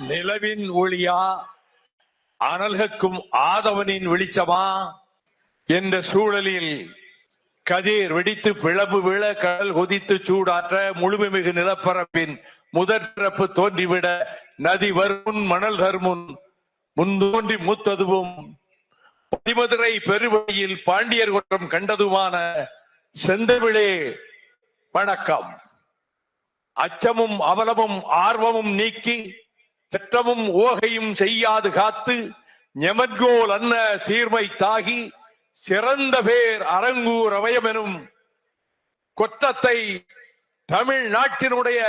நிலவின் ஒளியா அனல்கக்கும் ஆதவனின் வெளிச்சமா என்ற சூழலில் கதிர் வெடித்து பிளவு விழ கடல் கொதித்து சூடாற்ற முழுமைமிகு நிலப்பரப்பின் முதற் பிறப்பு தோன்றிவிட நதி வருமுன் மணல் தருமுன் முன்தோன்றி மூத்ததுவும் பதிமதுரை பெருவழியில் பாண்டியர் குற்றம் கண்டதுமான செந்தமிழே வணக்கம். அச்சமும் அவலமும் ஆர்வமும் நீக்கி திட்டமும் ஓகையும் செய்யாது காத்து ஞெமன்கோல் அன்ன சீர்மை தாகி சிறந்த பேர் அரங்கூர் அவயமெனும் கொற்றத்தை தமிழ்நாட்டினுடைய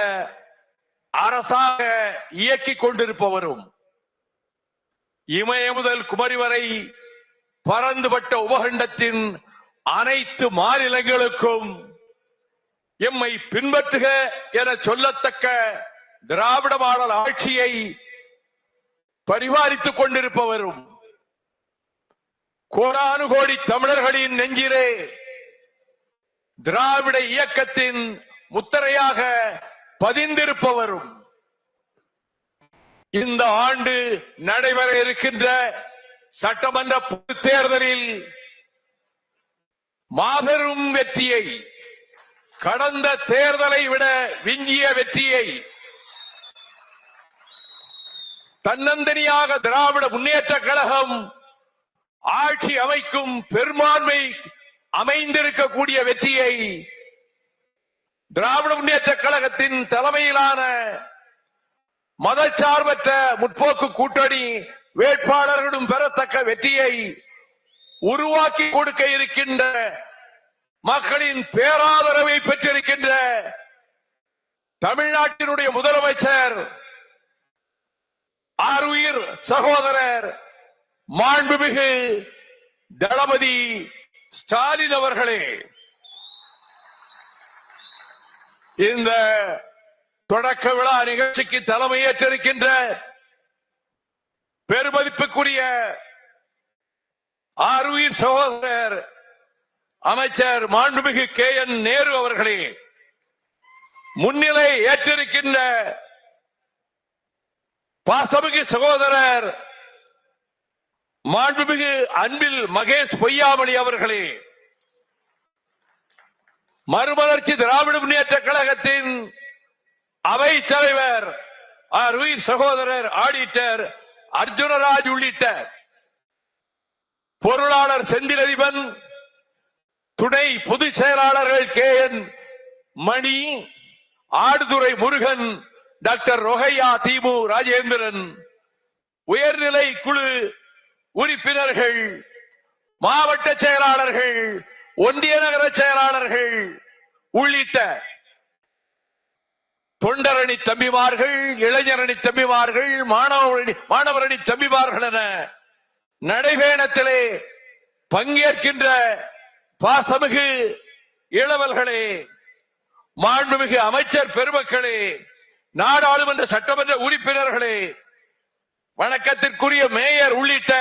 அரசாக இயக்கிக் கொண்டிருப்பவரும். இமய முதல் குமரி வரை பறந்துபட்ட உபகண்டத்தின் அனைத்து மாநிலங்களுக்கும் எம்மை பின்பற்றுக என சொல்லத்தக்க திராவிட மாடல் ஆட்சியை பரிபாலித்துக் கொண்டிருப்பவரும் கோடானு கோடி தமிழர்களின் நெஞ்சிலே திராவிட இயக்கத்தின் முத்திரையாக பதிந்திருப்பவரும் இந்த ஆண்டு நடைபெற இருக்கின்ற சட்டமன்ற பொது தேர்தலில் மாபெரும் வெற்றியை கடந்த தேர்தலை விட விஞ்சிய வெற்றியை தன்னந்தனியாக திராவிட முன்னேற்ற கழகம் ஆட்சி அமைக்கும் பெரும்பான்மை அமைந்திருக்கக்கூடிய வெற்றியை திராவிட முன்னேற்ற கழகத்தின் தலைமையிலான மதச்சார்பற்ற முற்போக்கு கூட்டணி வேட்பாளர்களும் பெறத்தக்க வெற்றியை உருவாக்கி கொடுக்க இருக்கின்ற மக்களின் பேராதரவை பெற்றிருக்கின்ற தமிழ்நாட்டினுடைய முதலமைச்சர் ஆருயிர் சகோதரர் மாண்புமிகு தளபதி ஸ்டாலின் அவர்களே. இந்த தொடக்க விழா நிகழ்ச்சிக்கு தலைமையேற்றிருக்கின்ற பெருமதிப்புக்குரிய ஆருயிர் சகோதரர் அமைச்சர் மாண்புமிகு கே என் நேரு அவர்களே முன்னிலை ஏற்றிருக்கின்ற பாசமிகு சகோதரர் மாண்புமிகு அன்பில் மகேஷ் பொய்யாமணி அவர்களே மறுமலர்ச்சி திராவிட முன்னேற்ற கழகத்தின் அவை தலைவர் ஆர் உயிர் சகோதரர் ஆடிட்டர் அர்ஜுனராஜ் உள்ளிட்ட பொருளாளர் செந்திலதிபன் துணை பொதுச் செயலாளர்கள் K N Mani Aduthurai Murugan doctor Rokaiya திமு ராஜேந்திரன் உயர்நிலை குழு உறுப்பினர்கள் மாவட்ட செயலாளர்கள் ஒன்றிய நகர செயலாளர்கள் உள்ளிட்ட தொண்டரணி தம்பிமார்கள் இளைஞரணி தம்பிமார்கள் மாணவரணி மாணவரணி தம்பிமார்கள் என நடைபயணத்திலே பங்கேற்கின்ற பாசமிகு இளவல்களே மாண்புமிகு அமைச்சர் பெருமக்களே நாடாளுமன்ற சட்டமன்ற உறுப்பினர்களே வணக்கத்திற்குரிய மேயர் உள்ளிட்ட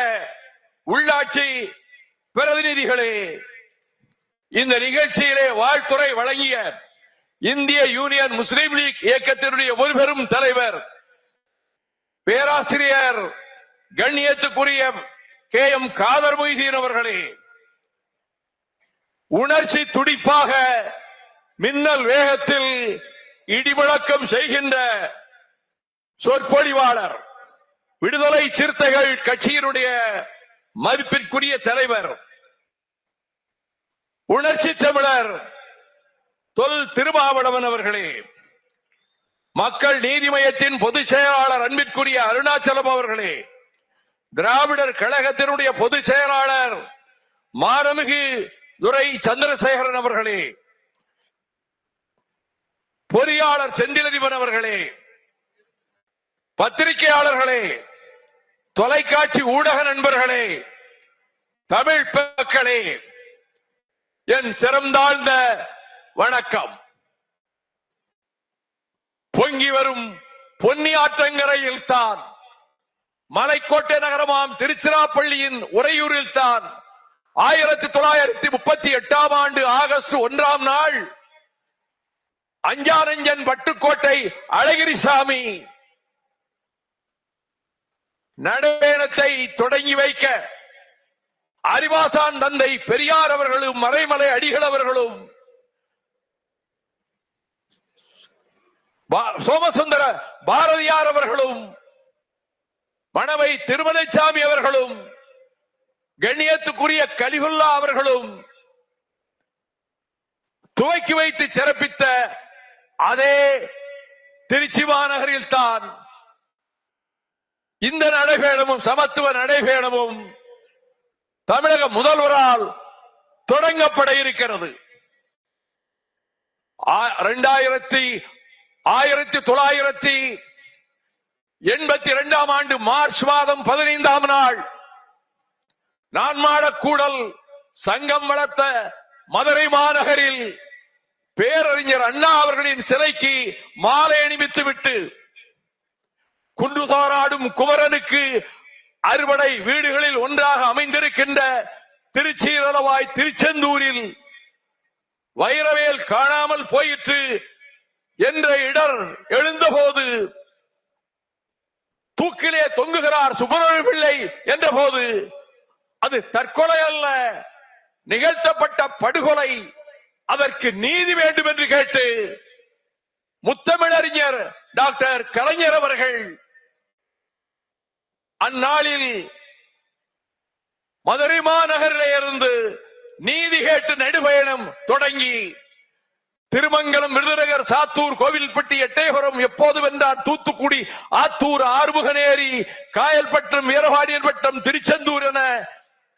உள்ளாட்சி பிரதிநிதிகளே இந்த நிகழ்ச்சியிலே வாழ்த்துறை வழங்கிய இந்திய யூனியன் முஸ்லீம் லீக் இயக்கத்தினுடைய ஒரு பெரும் தலைவர் பேராசிரியர் கண்ணியத்துக்குரிய கே. எம். காதர் மொய்தீன் அவர்களே உணர்ச்சி துடிப்பாக மின்னல் வேகத்தில் இடிமுழக்கம் செய்கின்ற சொற்பொழிவாளர் விடுதலை சிறுத்தைகள் கட்சியினுடைய மதிப்பிற்குரிய தலைவர் உணர்ச்சி தமிழர் தொல் திருமாவளவன் அவர்களே மக்கள் நீதி மையத்தின் பொதுச் செயலாளர் அன்பிற்குரிய அருணாச்சலம் அவர்களே திராவிடர் கழகத்தினுடைய பொதுச் செயலாளர் மாரமிகு துரை சந்திரசேகரன் அவர்களே பொறியாளர் செந்திலதிபன் அவர்களே பத்திரிகையாளர்களே தொலைக்காட்சி ஊடக நண்பர்களே தமிழ் மக்களே என் சிறந்தாழ்ந்த வணக்கம். பொங்கி வரும் பொன்னியாற்றங்கரையில் தான் மலைக்கோட்டை நகரமாம் திருச்சிராப்பள்ளியின் உறையூரில் தான் ஆயிரத்தி தொள்ளாயிரத்தி முப்பத்தி எட்டாம் ஆண்டு ஆகஸ்ட் ஒன்றாம் நாள் அஞ்சானஞ்சன் பட்டுக்கோட்டை அழகிரிசாமி. நடைபயணத்தை தொடங்கி வைக்க அறிவாசான் தந்தை பெரியார் அவர்களும் மறைமலை அடிகள் அவர்களும் பா- சோமசுந்தர பாரதியார் அவர்களும் மணவை திருமலைசாமி அவர்களும் கண்ணியத்துக்குரிய கலிகுல்லா அவர்களும் துவக்கி வைத்து சிறப்பித்த அதே திருச்சி மாநகரில் தான் இந்த நடைபயணமும் சமத்துவ நடைபயணமும் தமிழக முதல்வரால் தொடங்கப்பட இருக்கிறது. ஆ- இரண்டாயிரத்தி ஆயிரத்தி தொள்ளாயிரத்தி எண்பத்தி இரண்டாம் ஆண்டு மார்ச் மாதம் பதினைந்தாம் நாள் நான்மாடக்கூடல் சங்கம் வளர்த்த மதுரை மாநகரில் பேரறிஞர் அண்ணா அவர்களின் சிலைக்கு மாலை அணிவித்து விட்டு குன்று குமரனுக்கு அறுவடை வீடுகளில் ஒன்றாக அமைந்திருக்கின்ற திருச்சீரலவாய் திருச்செந்தூரில் வைரவேல் காணாமல் போயிற்று என்ற இடர் எழுந்தபோது தூக்கிலே தொங்குகிறார் சுப்பிரமணிய பிள்ளை என்ற போது அது தற்கொலை அல்ல நிகழ்த்தப்பட்ட படுகொலை. அதற்கு நீதி வேண்டும் என்று கேட்டு முத்தமிழறிஞர் டாக்டர் கலைஞர் அவர்கள் அந்நாளில் மதுரை மாநகரில் இருந்து நீதி கேட்டு நெடுபயணம் தொடங்கி திருமங்கலம் விருதுநகர் சாத்தூர் கோவில்பட்டி எட்டயபுரம் எப்போது வென்றார்? தூத்துக்குடி ஆத்தூர் ஆறுமுகநேரி காயல்பட்டம் வீரபாண்டியன்பட்டம் திருச்செந்தூர் என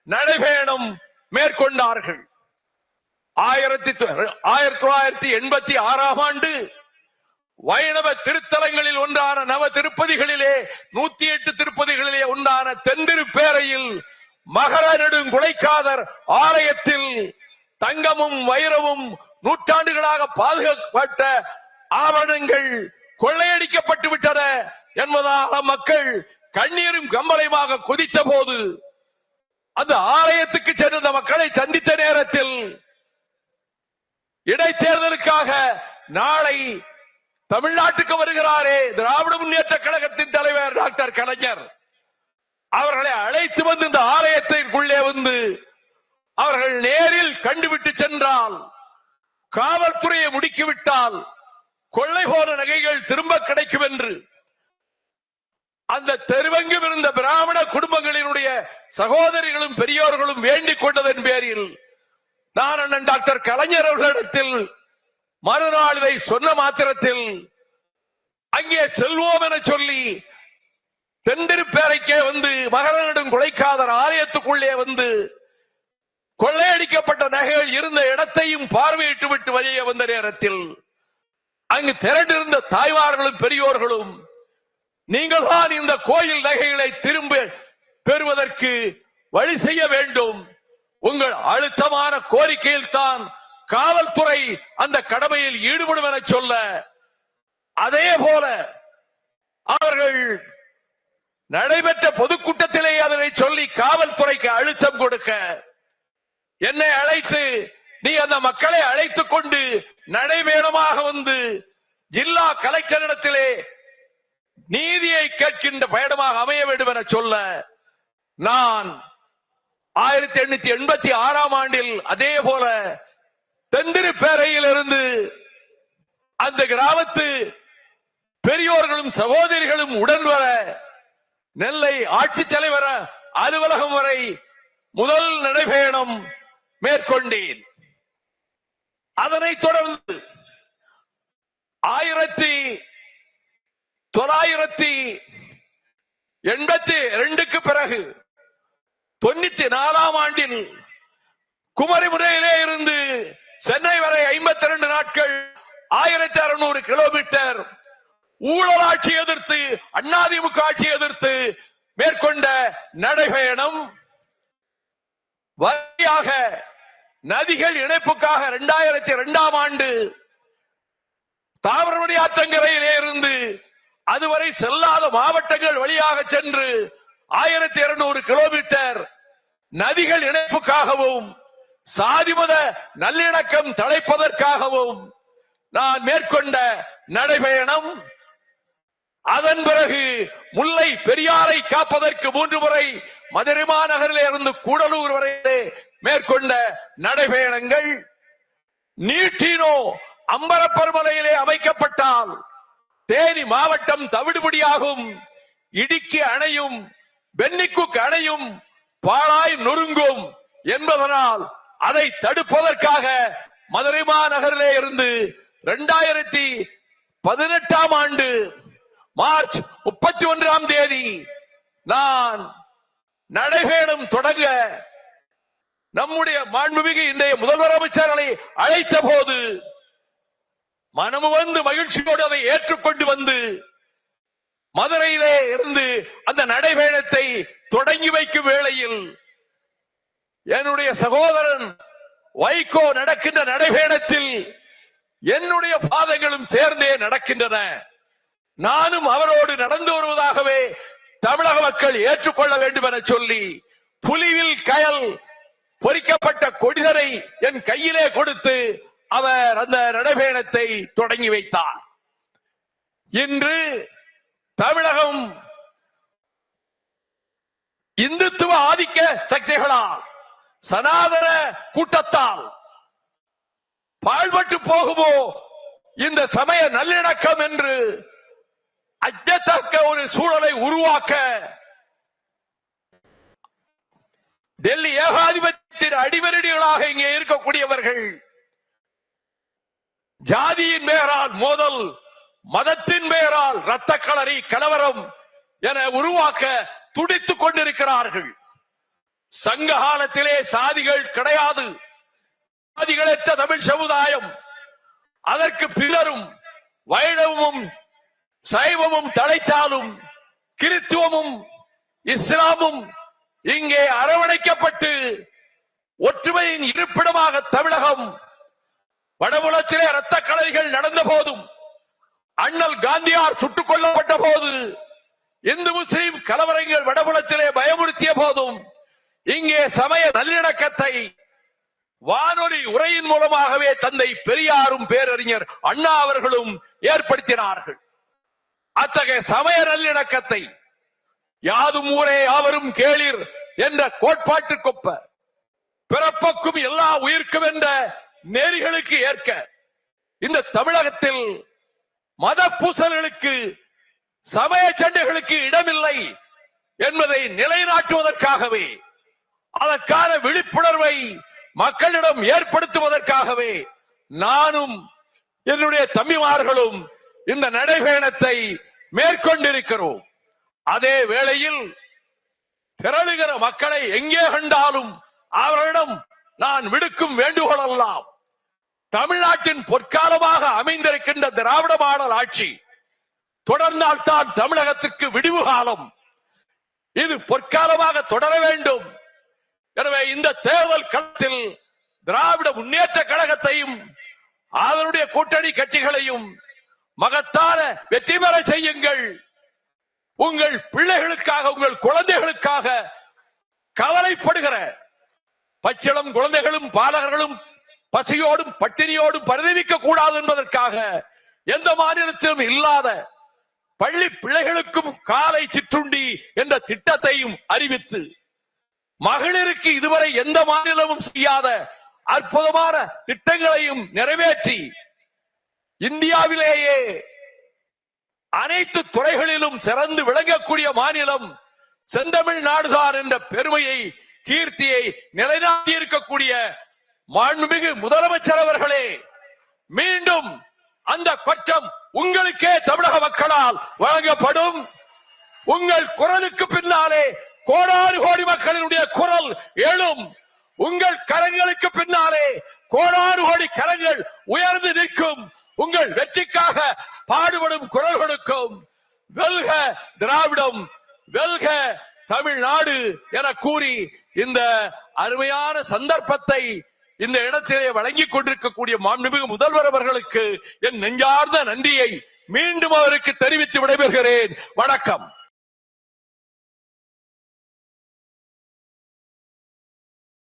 நடைபயணம் மேற்கொண்டார்கள். ஆயிரத்தி தொ- ஆயிரத்தி தொள்ளாயிரத்தி எண்பத்தி ஆறாம் ஆண்டு வைணவ திருத்தலங்களில் ஒன்றான நவ திருப்பதிகளிலே நூத்தி எட்டு திருப்பதிகளிலே ஒன்றான தென்திருப்பேரையில் மகர நெடுங்குலைக்காதர் ஆலயத்தில் தங்கமும் வைரமும் நூற்றாண்டுகளாக பாதுகாக்கப்பட்ட ஆவணங்கள் கொள்ளையடிக்கப்பட்டு விட்டன என்பதாக மக்கள் கண்ணீரும் கம்பளையுமாக கொதித்த போது அந்த ஆலயத்துக்கு சென்ற மக்களை சந்தித்த நேரத்தில் இடைத்தேர்தலுக்காக நாளை தமிழ்நாட்டுக்கு வருகிறாரே திராவிட முன்னேற்ற கழகத்தின் தலைவர் டாக்டர் கலைஞர். அவர்களை அழைத்து வந்து இந்த ஆலயத்திற்குள்ளே வந்து அவர்கள் நேரில் கண்டுவிட்டு சென்றால் காவல்துறையை முடுக்கிவிட்டால் கொள்ளை போன நகைகள் திரும்ப கிடைக்கும் என்று. அந்த தெருவெங்கும் இருந்த பிராமண குடும்பங்களினுடைய சகோதரிகளும் பெரியோர்களும் வேண்டிக் கொண்டதன் பேரில் நான் அண்ணன் டாக்டர் கலைஞர் அவர்களிடத்தில் மறுநாள் இதை சொன்ன மாத்திரத்தில் அங்கே செல்வோம் என சொல்லி தென்திருப்பேரைக்கே வந்து மகரனிடம் குலைக்காதர் ஆலயத்துக்குள்ளே வந்து கொள்ளையடிக்கப்பட்ட நகைகள் இருந்த இடத்தையும் பார்வையிட்டு விட்டு வெளியே வந்த நேரத்தில் அங்கு திரண்டிருந்த தாய்மார்களும் பெரியோர்களும் நீங்கள் தான் இந்த கோயில் நகைகளை திரும்ப பெறுவதற்கு வழி செய்ய வேண்டும். உங்கள் அழுத்தமான கோரிக்கையில் தான் காவல்துறை அந்த கடமையில் ஈடுபடும் என சொல்ல அதே போல அவர்கள் நடைபெற்ற பொதுக்கூட்டத்திலே அதனை சொல்லி காவல்துறைக்கு அழுத்தம் கொடுக்க என்னை அழைத்து நீ அந்த மக்களை அழைத்துக் கொண்டு நடைபயணமாக வந்து ஜில்லா கலெக்டரிடத்திலே நீதியை கேட்கின்ற பயணமாக அமைய வேண்டும் என சொல்ல நான் ஆயிரத்தி எண்ணூத்தி எண்பத்தி ஆறாம் ஆண்டில் அதே போல தெந்திருப்பேரையில் இருந்து அந்த கிராமத்து பெரியோர்களும் சகோதரிகளும் உடன் வர நெல்லை ஆட்சித்தலைவர் அலுவலகம் வரை முதல் நடைபயணம் மேற்கொண்டேன். அதனைத் தொடர்ந்து ஆயிரத்தி தொள்ளாயிரத்தி எண்பத்தி ரெண்டுக்கு பிறகு தொண்ணூத்தி நாலாம் ஆண்டில் குமரிமுனையிலே இருந்து சென்னை வரை ஐம்பத்தி ரெண்டு நாட்கள் ஆயிரத்தி அறுநூறு கிலோமீட்டர் ஊழல் ஆட்சி எதிர்த்து அண்ணாதிமுக ஆட்சி எதிர்த்து மேற்கொண்ட நடைபயணம். வழியாக நதிகள் இணைப்புக்காக இரண்டாயிரத்தி இரண்டாம் ஆண்டு தாமிரபரணி ஆற்றங்கரையிலே இருந்து அதுவரை செல்லாத மாவட்டங்கள் வழியாக சென்று ஆயிரத்தி இருநூறு கிலோமீட்டர் நதிகள் இணைப்புக்காகவும் சாதிமத நல்லிணக்கம் தலைப்பதற்காகவும் நான் மேற்கொண்ட நடைபயணம் அதன் பிறகு முல்லை பெரியாரை காப்பதற்கு மூன்று முறை மதுரை மாநகரில் இருந்து கூடலூர் வரை மேற்கொண்ட நடைபயணங்கள் நீட்டினோ அம்பலப்பருமலையிலே அமைக்கப்பட்டால் தேனி மாவட்டம் தவிடுபடியாகும் இடுக்கி அணையும் வெண்ணிக்கு கணையும் பாழாய் நொறுங்கும் என்பதனால் அதை தடுப்பதற்காக மதுரை மாநகரிலே இருந்து இரண்டாயிரத்தி பதினெட்டாம் ஆண்டு மார்ச் முப்பத்தி ஒன்றாம் தேதி நான் நடைபயணம் தொடங்க நம்முடைய மாண்புமிகு இன்றைய முதல்வர் அமைச்சர்களை அழைத்த போது மனமு வந்து மகிழ்ச்சியோடு அதை ஏற்றுக்கொண்டு வந்து மதுரையிலே இருந்து அந்த நடைபயணத்தை தொடங்கி வைக்கும் வேளையில் என்னுடைய சகோதரன் வைகோ நடக்கின்ற நடைபயணத்தில் என்னுடைய பாதங்களும் சேர்ந்தே நடக்கின்றன. நானும் அவரோடு நடந்து வருவதாகவே தமிழக மக்கள் ஏற்றுக்கொள்ள வேண்டும் என சொல்லி புலிவில் கயல் பொறிக்கப்பட்ட கொடிதரை என் கையிலே கொடுத்து அவர் அந்த நடைபயணத்தை தொடங்கி வைத்தார். இன்று தமிழகம் இந்துத்துவ ஆதிக்க சக்திகளால் சனாதன கூட்டத்தால் பாழ்பட்டு போகுமோ? இந்த சமய நல்லிணக்கம் என்று அச்சத்தக்க ஒரு சூழலை உருவாக்க டெல்லி ஏகாதிபத்தியத்தின் அடிவரடிகளாக இங்கே இருக்கக்கூடியவர்கள் ஜாதியின் மேலால் மோதல் மதத்தின் பெயரால் இரத்த களரி கலவரம் என உருவாக்க துடித்துக் கொண்டிருக்கிறார்கள். சங்க காலத்திலே சாதிகள் கிடையாது. சாதிகளற்ற தமிழ் சமுதாயம். அதற்கு பிறரும் வைணவமும் சைவமும் தலைத்தாலும் கிறித்துவமும் இஸ்லாமும் இங்கே அரவணைக்கப்பட்டு ஒற்றுமையின் இருப்பிடமாக தமிழகம் வடபுலத்திலே இரத்த கலைகள் நடந்த போதும் அண்ணல் காந்தியார் சுட்டுக் கொல்லப்பட்ட போது இந்து முஸ்லிம் கலவரங்கள் வடபுலத்திலே பயமுறுத்திய போதும் இங்கே சமய நல்லிணக்கத்தை வானொலி உரையின் மூலமாகவே தந்தை பெரியாரும் பேரறிஞர் அண்ணா அவர்களும் ஏற்படுத்தினார்கள். அத்தகைய சமய நல்லிணக்கத்தை யாதும் ஊரே யாவரும் கேளிர் என்ற கோட்பாட்டுக்கொப்ப பிறப்புக்கும் எல்லா உயிர்க்கும் என்ற நெறிகளுக்கு ஏற்க இந்த தமிழகத்தில் மத பூசல்களுக்கு சமய சண்டைகளுக்கு இடமில்லை என்பதை நிலைநாட்டுவதற்காகவே அதற்கான விழிப்புணர்வை மக்களிடம் ஏற்படுத்துவதற்காகவே நானும் என்னுடைய தம்பிமார்களும் இந்த நடைபயணத்தை மேற்கொண்டிருக்கிறோம். அதே வேளையில் திரளுகிற மக்களை எங்கே கண்டாலும் அவர்களிடம் நான் விடுக்கும் வேண்டுகோள் எல்லாம் தமிழ்நாட்டின் பொற்காலமாக அமைந்திருக்கின்ற திராவிட மாடல் ஆட்சி தொடர்ந்தால் தான் தமிழகத்துக்கு விடிவு காலம். இது பொற்காலமாக தொடர வேண்டும். எனவே இந்த தேர்தல் களத்தில் திராவிட முன்னேற்ற கழகத்தையும் அதனுடைய கூட்டணி கட்சிகளையும் மகத்தான வெற்றி பெற செய்யுங்கள். உங்கள் பிள்ளைகளுக்காக உங்கள் குழந்தைகளுக்காக கவலைப்படுகிற பச்சிளம் குழந்தைகளும் பாலகர்களும் பசியோடும் பட்டினியோடும் பரிதவிக்க கூடாது என்பதற்காக எந்த மாநிலத்திலும் இல்லாத பள்ளி பிள்ளைகளுக்கும் காலை சிற்றுண்டி என்ற திட்டத்தையும் அறிவித்து மகளிருக்கு இதுவரை எந்த மாநிலமும் செய்யாத அற்புதமான திட்டங்களையும் நிறைவேற்றி இந்தியாவிலேயே அனைத்து துறைகளிலும் சிறந்து விளங்கக்கூடிய மாநிலம் செந்தமிழ் நாடுதான் என்ற பெருமையை கீர்த்தியை நிலைநாட்டி இருக்கக்கூடிய மாண்புமிகு முதலமைச்சர் அவர்களே மீண்டும் அந்த கொற்றம் உங்களுக்கே தமிழக மக்களால் வழங்கப்படும். உங்கள் குரலுக்கு பின்னாலே கோடாறு கோடி மக்களினுடைய குரல் எழும். உங்கள் கரங்களுக்கு பின்னாலே கோடாறு கோடி கரங்கள் உயர்ந்து நிற்கும். உங்கள் வெற்றிக்காக பாடுபடும் குரல்களுக்கும் வெல்க திராவிடம் வெல்க தமிழ்நாடு என கூறி இந்த அருமையான சந்தர்ப்பத்தை இந்த இடத்திலே வழங்கிக் கொண்டிருக்கக்கூடிய மாண்புமிகு முதல்வர் அவர்களுக்கு என் நெஞ்சார்ந்த நன்றியை மீண்டும் அவருக்கு தெரிவித்து விடைபெறுகிறேன். வணக்கம்.